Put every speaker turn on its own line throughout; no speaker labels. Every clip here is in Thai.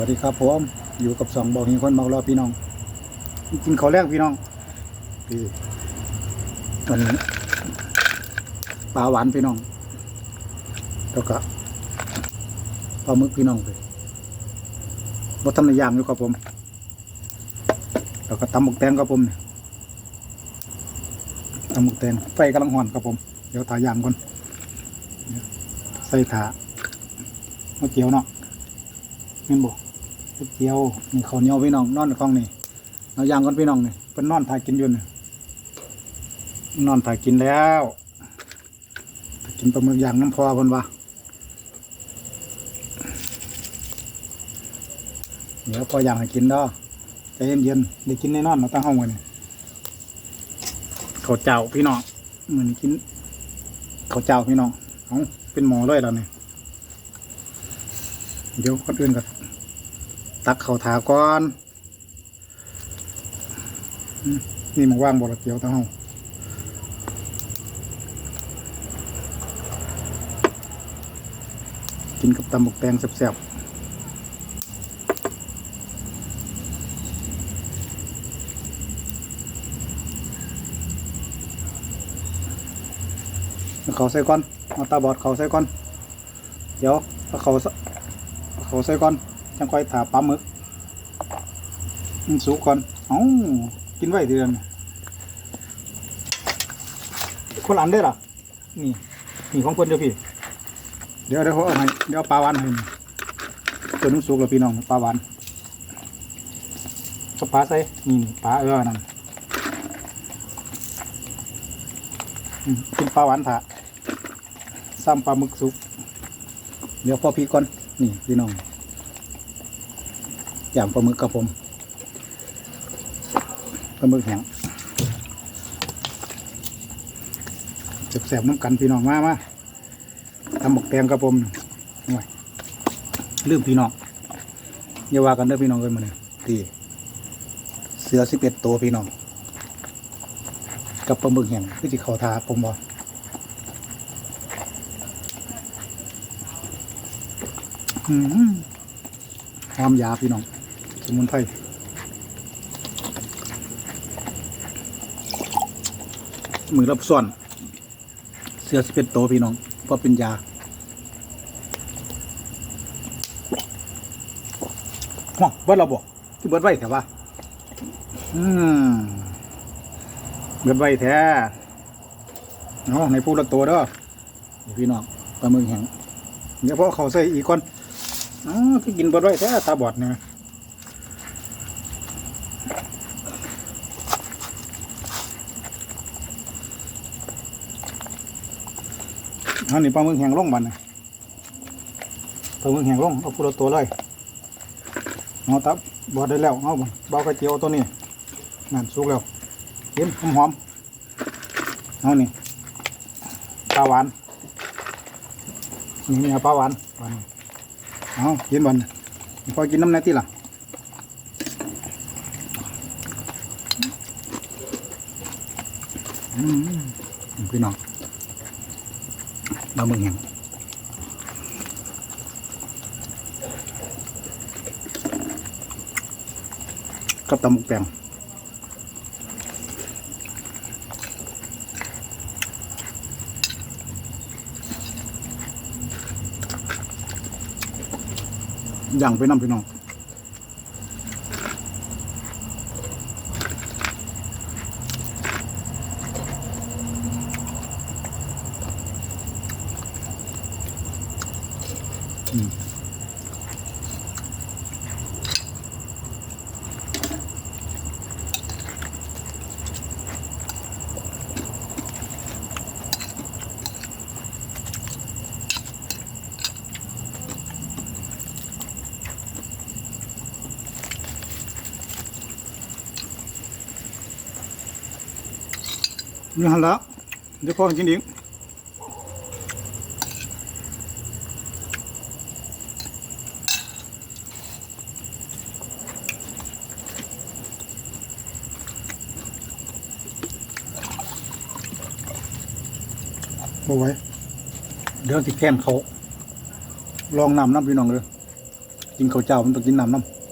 วัสดีครับผมอยู่กับสองบอกหิงคนเมารอพี่น้องกินข้าวแรกพี่น้องพี่ตอนนี้ปลาหวานพี่น้องแล้วก็ปลาหมึกพี่น้องไปบดทำในยางอยู่ครับผมแล้วก็ตำหมกแตงครับผมเนี่ยตำหมกแตงไฟกำลังห่อนครับผม เดี๋ยวตาย่างก่อนใส่ถาเมื่อเกียวเนาะเม่นบอก เกี๊ยวนี่เขาเหนียวพี่น้องนอนในกล้องนี่เอายางก่อนพี่น้องนี่เป็นนอนถ่ายกินอยู่นี่นอนถ่ายกินแล้วกินปลาหมึกย่างน้ำพอคนวะเดี๋ยวพอย่างให้กินด้อใจเย็นๆได้กินแน่นอนเราตั้งห้องไว้เนี่ยเขาเจ้าพี่น้องเหมือนกินเขาเจ้าพี่น้องเอาเป็นหมอเลยแล้วเนี่ยเดี๋ยวคนอื่นก็ ตักข้าวถาก่อน นี่มันว่างบ่ละเกียวตั้งห้องกินกับตำบกแตงแซ่บๆเอาเขาใส่ก่อนเอาตาบอดเขาใส่ก่อน เดี๋ยวเอาเขาใส่เอาเขาใส่ก่อน จังค่อยถาปลาหมึกมันสุกก่อนเอ้ากินไว้เดือนคนอันได้อล่ะนี่นี่ของคนเดียวพี่ เดี๋ยวเดี๋ยวเขาเอาให้เดี๋ยวปลาหวานให้ตัวนึงสุกแล้วพี่น้องปลาหวานก็ปลาใส่นี่นี่ปลาเออนั่นกินปลาหวานถาซ้ำปลาหมึกสุก เดี๋ยวพอพี่ก่อน นี่พี่น้อง ย่างปลาหมึกกับผมปลาหมึกแห้งแสบๆน้ำกันพี่น้องมามาทำหมกแตงกับผมหน่อยลืมพี่น้องอย่าว่ากันเด้อพี่น้องกันมาเลยตีเสือสิบเอ็ดตัวพี่น้องกับปลาหมึกแห้งคือที่เขาทาผมบอกอืมหอมยาพี่น้อง สมุนไพรมือรับซ่อน เสือสเปนโตพี่น้องเพราะเป็นยาว้าเบิดเราบอกที่เบิดไว้แต่ว่า อืมเบิดไว้แท้เอาในพูดละตัวเด้อพี่น้องปลาหมึกแห้งเดี๋ยวพอเขาใส่อีกก่อนอ๋อที่กินบดไว้แท้ตาบอดเนี่ย อันนี้ปลาหมึกแห้งลงบันนะปลาหมึกแห้งลงเอาพูดตัวเลยเอาตับบอดได้แล้วเอาบันเบากระเจียวตัวนี้นั่นสุกแล้วเห็นหอมหอมเอานี่ปลาหวานนี่มีปลาหวานหวานเอากินบอลพอกินน้ำไหนที่ล่ะอืมพี่น้อง บะหมึกแห้งกับตำหมึกแปงย่างไปน้ำพี่น้อง นี่หันและเดี๋ยวพ่อกินอีกบ่ไว้เดี๋ยวติแค้นเขา ลองนำน้ำพี่น้องเลยกินข้าวเจ้ามันต้องกินน้ำน้ำ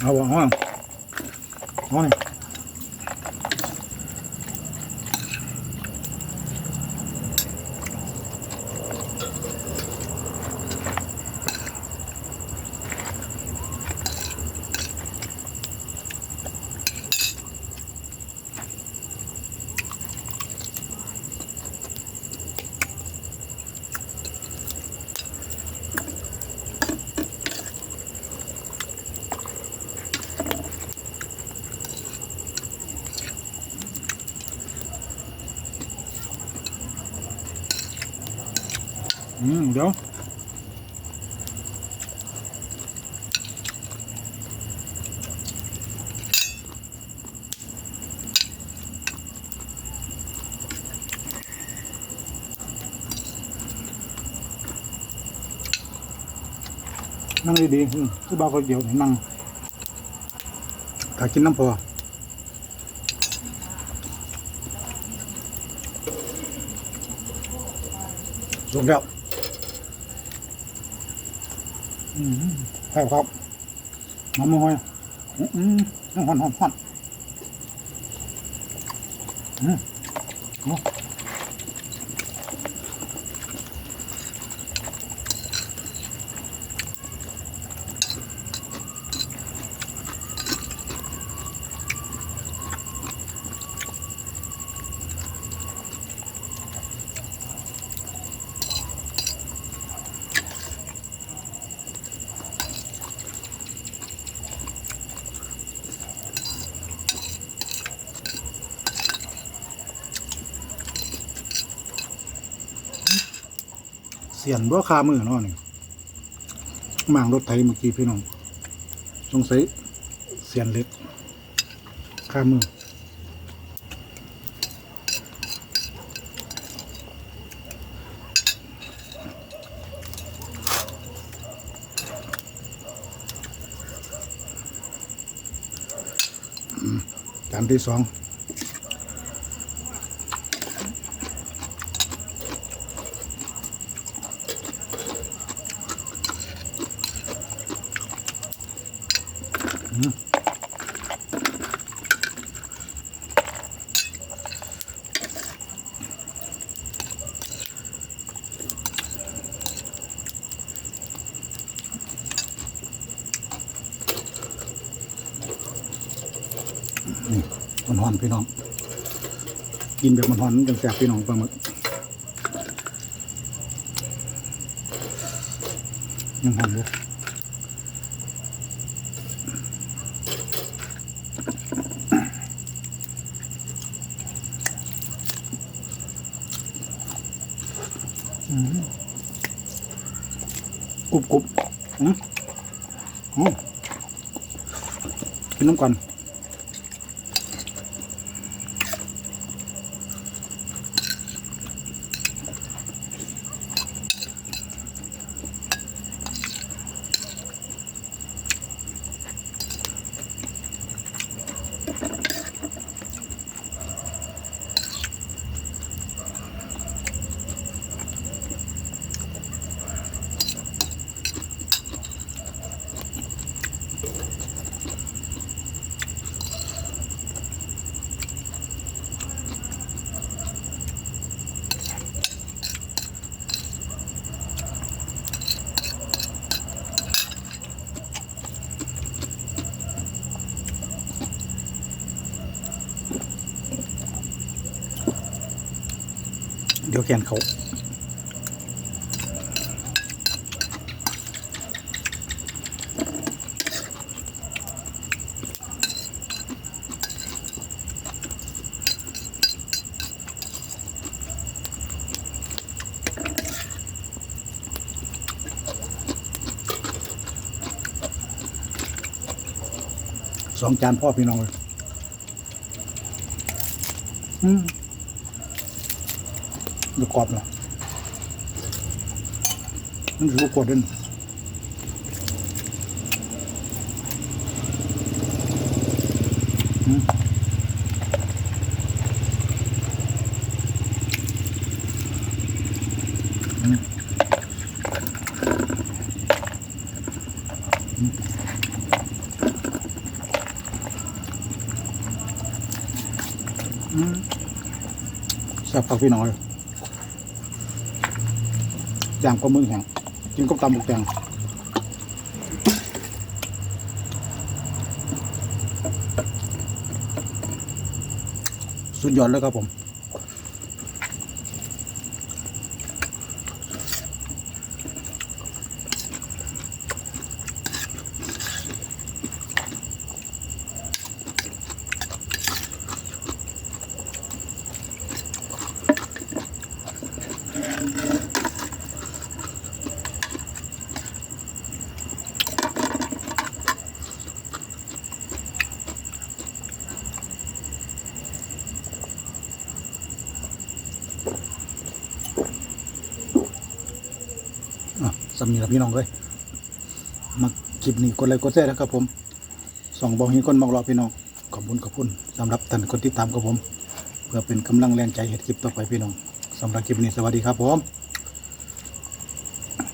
เอาวะเอาเอา อืมเดี๋ยวนั่งดีๆอืมคือบ้าก็เดี๋ยวนั่งถ้ากินน้ำพอสุกแล้วอืม แซ่บครับน้ำมันหอยอืมหอนหอนหอนอืมโอ้ สียนบ่คามือเนาะนี่มางรถไถเมื่อกี้พี่น้องสงสัยเสียนเล็กคามืออืมจานที่สอง นี่ มันหอนพี่น้อง กินแบบมันหอนจังแสบพี่น้องปลาหมึกยังหอนอยู่กรุบกรุบอืมอืมกินน้ำก่อน เดี๋ยวแกนเขาสองจานพ่อพี่น้องเลย อืม ดูกรอบนะมันถือว่ากดด้วยแซ่บผักพี่น้อย ย่างปลาหมึกแห้งกินกับตำบุกแตงสุดยอดเลยครับผมำนีละพี่น้องเลยมาคลิปนี้กดไลค์กดแชร์นะครับผมส่องบอกให้คนมองรอพี่น้องขอบคุณขอบคุณสำหรับท่านคนที่ตามกับผม เพื่อเป็นกำลังแรงใจเหตุคลิปต่อไปพี่น้องสำหรับคลิปนี้สวัสดีครับผม